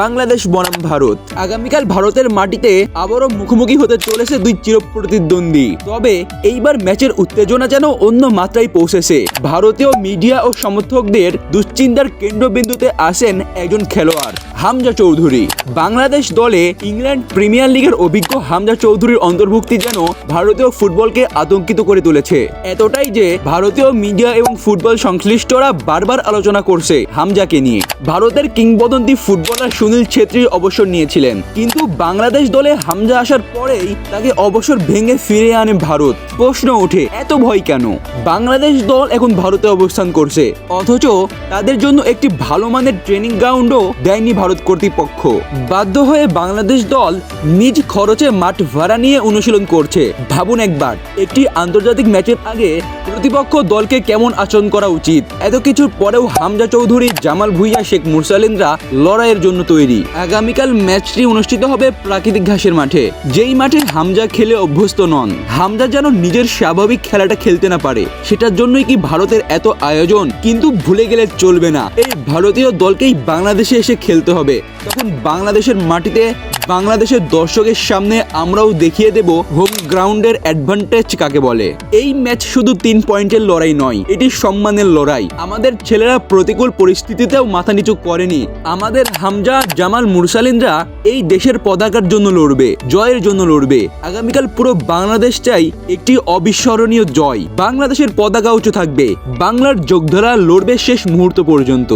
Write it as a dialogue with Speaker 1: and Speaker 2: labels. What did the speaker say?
Speaker 1: বাংলাদেশ বনাম ভারত। আগামীকাল ভারতের মাটিতে আবারও মুখোমুখি হতে চলেছে দুই চির প্রতিদ্বন্দ্বী তবে এইবার ম্যাচের উত্তেজনা যেন অন্য মাত্রায় পৌঁছেছে। ভারতীয় মিডিয়া ও সমর্থকদের দুশ্চিন্তার কেন্দ্রবিন্দুতে আসেন একজন খেলোয়াড়। হামজা চৌধুরী। বাংলাদেশ দলে ইংল্যান্ড প্রিমিয়ার লিগের অভিজ্ঞ হামজা চৌধুরীর অন্তর্ভুক্তি যেন ভারতীয় ফুটবলকে আতঙ্কিত করে তুলেছে। এতটাই যে ভারতীয় মিডিয়া এবং ফুটবল সংশ্লিষ্টরা বারবার আলোচনা করছে হামজাকে নিয়ে। ভারতের কিংবদন্তি ফুটবলার সুনীল ছেত্রী অবসর নিয়েছিলেন। কিন্তু বাংলাদেশ দলে হামজা আসার পরেই তাকে অবসর ভেঙে ফিরে আনে ভারত। প্রশ্ন ওঠে, এত ভয় কেন? বাংলাদেশ দল এখন ভারতে অবস্থান করছে। অথচ তাদের জন্য একটি ভালো মানের ট্রেনিং গ্রাউন্ডও দেয়নি ভারত। কর্তৃপক্ষ। বাধ্য হয়ে বাংলাদেশ দল নিজ খরচে মাঠ ভাড়া নিয়ে অনুশীলন করছে। ভাবুন একবার, একটি আন্তর্জাতিক ম্যাচের আগে প্রতিপক্ষ দলকে কেমন আচরণ করা উচিত? এত কিছুর পরেও হামজা চৌধুরী, জামাল ভুইয়া, শেখ মুরসালিনরা লড়াইয়ের জন্য তৈরি। আগামীকাল ম্যাচটি অনুষ্ঠিত হবে প্রাকৃতিক ঘাসের মাঠে। যেই মাঠে হামজা খেলে অভ্যস্ত নন, হামজা যেন নিজের স্বাভাবিক খেলাটা খেলতে না পারে, সেটার জন্যই কি ভারতের এত আয়োজন? কিন্তু ভুলে গেলে চলবে না। এই ভারতীয় দলকেই বাংলাদেশে এসে খেলতে হবে। তখন বাংলাদেশের মাটিতে বাংলাদেশের দর্শকের সামনে আমরাও দেখিয়ে দেব হোম গ্রাউন্ডের অ্যাডভান্টেজ কাকে বলে। এই ম্যাচ শুধু তিন পয়েন্টের লড়াই নয়, এটি সম্মানের লড়াই। আমাদের ছেলেরা প্রতিকূল পরিস্থিতিতেও মাথা নিচু করেনি। আমাদের হামজা, জামাল, মুরসালিনরা এই দেশের পতাকার জন্য লড়বে, জয়ের জন্য লড়বে। আগামীকাল পুরো বাংলাদেশ চাই একটি অবিস্মরণীয় জয়। বাংলাদেশের পতাকা উঁচু থাকবে। বাংলার যোগধারা লড়বে শেষ মুহূর্ত পর্যন্ত।